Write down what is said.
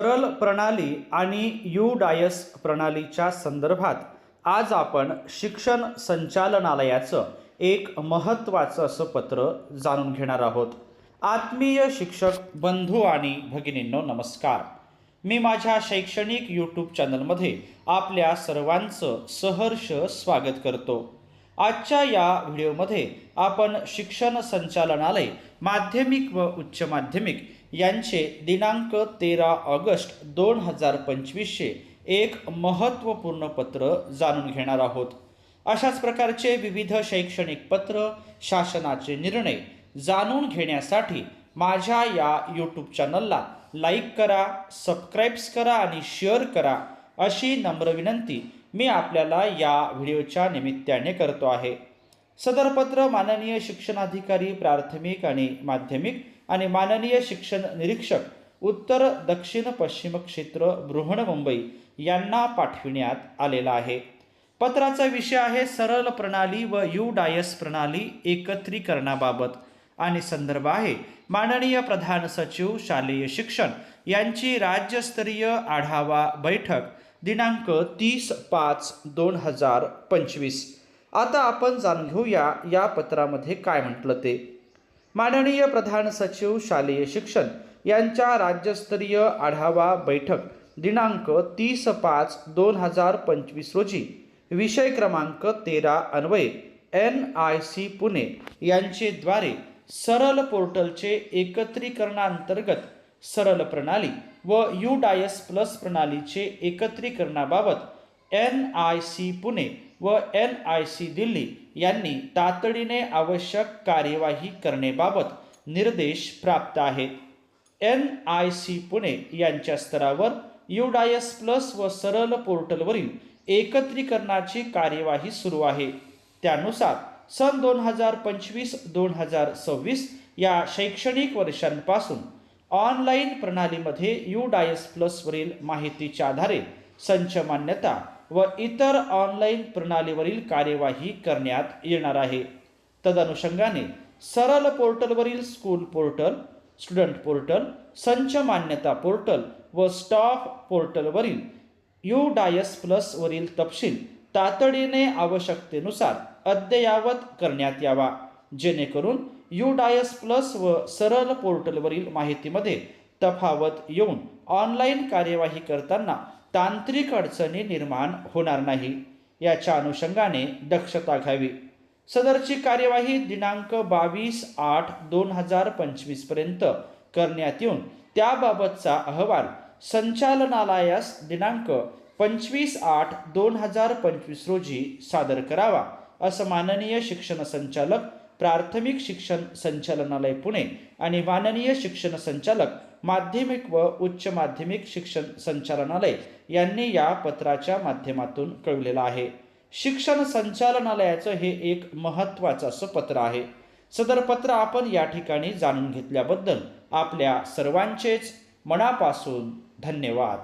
सरल प्रणाली आणि यू डायस प्रणालीच्या संदर्भात आज आपण शिक्षण संचालनालयाचं एक महत्त्वाचं असं पत्र जाणून घेणार आहोत. आत्मीय शिक्षक बंधू आणि भगिनींनो नमस्कार. मी माझ्या शैक्षणिक यूट्यूब चॅनलमध्ये आपल्या सर्वांचं सहर्ष स्वागत करतो. आजच्या या व्हिडिओमध्ये आपण शिक्षण संचालनालय माध्यमिक व उच्च माध्यमिक यांचे दिनांक तेरा ऑगस्ट दोन हजार पंचवीसशे एक महत्त्वपूर्ण पत्र जाणून घेणार आहोत. अशाच प्रकारचे विविध शैक्षणिक पत्र शासनाचे निर्णय जाणून घेण्यासाठी माझ्या या यूट्यूब चॅनलला लाईक करा सबस्क्राईब्स करा आणि शेअर करा अशी नम्र विनंती मी आपल्याला या व्हिडिओच्या निमित्ताने करतो आहे. सदरपत्र माननीय शिक्षणाधिकारी प्राथमिक आणि माध्यमिक आणि माननीय शिक्षण निरीक्षक उत्तर दक्षिण पश्चिम क्षेत्र बृहन्मुंबई यांना पाठविण्यात आलेला आहे. पत्राचा विषय आहे सरल प्रणाली व यू डायस प्रणाली एकत्रीकरणाबाबत. आणि संदर्भ आहे माननीय प्रधान सचिव शालेय शिक्षण यांची राज्यस्तरीय आढावा बैठक. दिनांक तीस पाच दोन हजार पंचवीस. आता आपण जाणून घेऊया या पत्रामध्ये काय म्हटलं ते. माननीय प्रधान सचिव शालेय शिक्षण यांच्या राज्यस्तरीय आढावा बैठक दिनांक तीस पाच दोन हजार पंचवीस रोजी. विषय क्रमांक तेरा अन्वये एन आय सी पुणे यांचे द्वारे सरल पोर्टलचे एकत्रीकरणांतर्गत सरल प्रणाली व यू डायस प्लस प्रणालीचे एकत्रीकरणाबाबत एन आय सी पुणे व एन आय सी दिल्ली यांनी तातडीने आवश्यक कार्यवाही करण्याबाबत निर्देश प्राप्त आहेत. एन आय सी पुणे यांच्या स्तरावर युडायस प्लस व सरल पोर्टलवरील एकत्रीकरणाची कार्यवाही सुरू आहे. त्यानुसार सन दोन हजार पंचवीस दोन हजार सव्वीस या शैक्षणिक वर्षांपासून ऑनलाईन प्रणालीमध्ये यू डायस प्लसवरील माहितीच्या आधारे संच मान्यता व इतर ऑनलाईन प्रणालीवरील कार्यवाही करण्यात येणार आहे. तदनुषंगाने सरल पोर्टलवरील स्कूल पोर्टल स्टुडंट पोर्टल संच मान्यता पोर्टल व स्टॉफ पोर्टलवरील यू डायस प्लसवरील तपशील तातडीने आवश्यकतेनुसार अद्ययावत करण्यात यावा. जेणेकरून यू डायस प्लस व सरळ पोर्टलवरील माहितीमध्ये तफावत येऊन ऑनलाईन कार्यवाही करताना तांत्रिक अडचणी निर्माण होणार नाही. याच्या अनुषंगाने दक्षता घ्यावी. सदरची कार्यवाही दिनांक बावीस आठ दोन हजार पंचवीसपर्यंत करण्यात येऊन त्याबाबतचा अहवाल संचालनालयास दिनांक पंचवीस आठ दोन हजार पंचवीस रोजी सादर करावा असं माननीय शिक्षण संचालक प्राथमिक शिक्षण संचालनालय पुणे. आणि माननीय शिक्षण संचालक माध्यमिक व उच्च माध्यमिक शिक्षण संचालनालय यांनी या पत्राच्या माध्यमातून कळवलेलं आहे. शिक्षण संचालनालयाचं हे एक महत्त्वाचं असं पत्र आहे. सदर पत्र आपण या ठिकाणी जाणून घेतल्याबद्दल आपल्या सर्वांचेच मनापासून धन्यवाद.